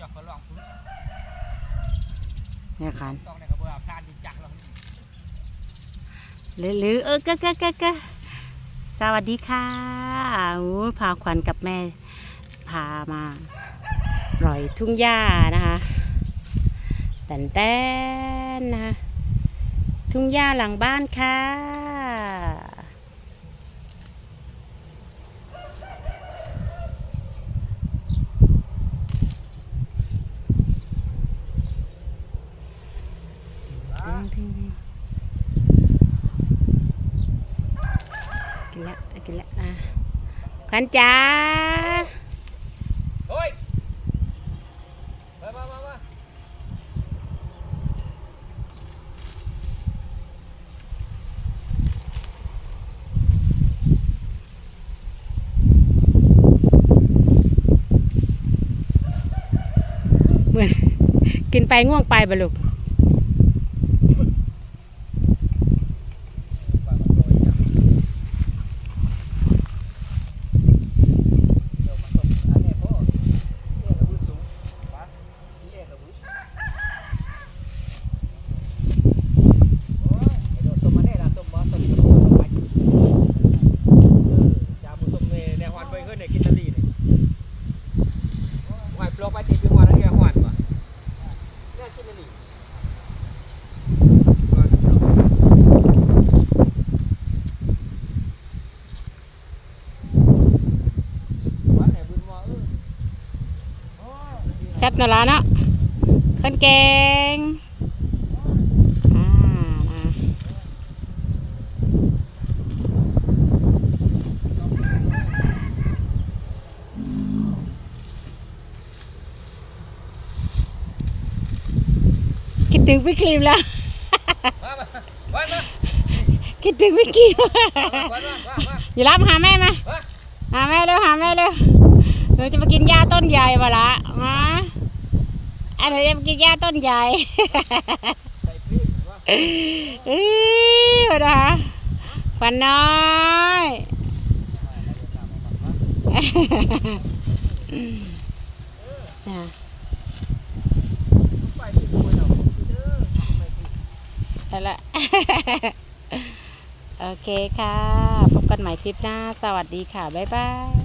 จอกก็ลองพุ้นเนี่ค่นต้องในกระบื้การดิจักลอหรือเออก็ก็ก็ก็สวัสดีค่ะอู้พาควันกับแม่พามาปล่อยทุ่งหญ้านะคะแต่นแต้นนะทุ่งหญ้าหลังบ้านค่ะ ขวัญจ๋าเฮ้ยมามามามาเหมือนกินไปง่วงไปบลูก เดี๋ยวมาส่งอันนี้พ่อเอ๊ะระบุสูงปะเอ๊ะระบุโอ้ยไอ้โดดต้มมาแน่ละต้มบ่ต้มต้มไปเออจามุต้มเนในหวานไปขึ้นในกินตะลีนี่หวานป ลงไปตีเป็นหวานอะไรหวนวะแน่กินตะลีหวานปลอกหวานไหนบุญว่าเออโอ้ยแซ่บนั่นะเนาะคนแกงอ่านะคิด ถึงพี่ครีมแล้ว มามาวันมาคิดถึงพี่ครีมวันมามามาอย่ารับหาแม่มามาหาแม่เร็วหาแม่เร็วหนูจะมากินหญ้าต้นใหญ่มาละมาอันหนูจะมากินหญ้าต้นใหญ่ ใส่พริกว่าอือวนะควันน้อยน่ะ ไปที่คุยเราเด้อไม่ที่ เอาละโอเคค่ะ พบกันใหม่คลิปหน้า สวัสดีค่ะ บ๊ายบาย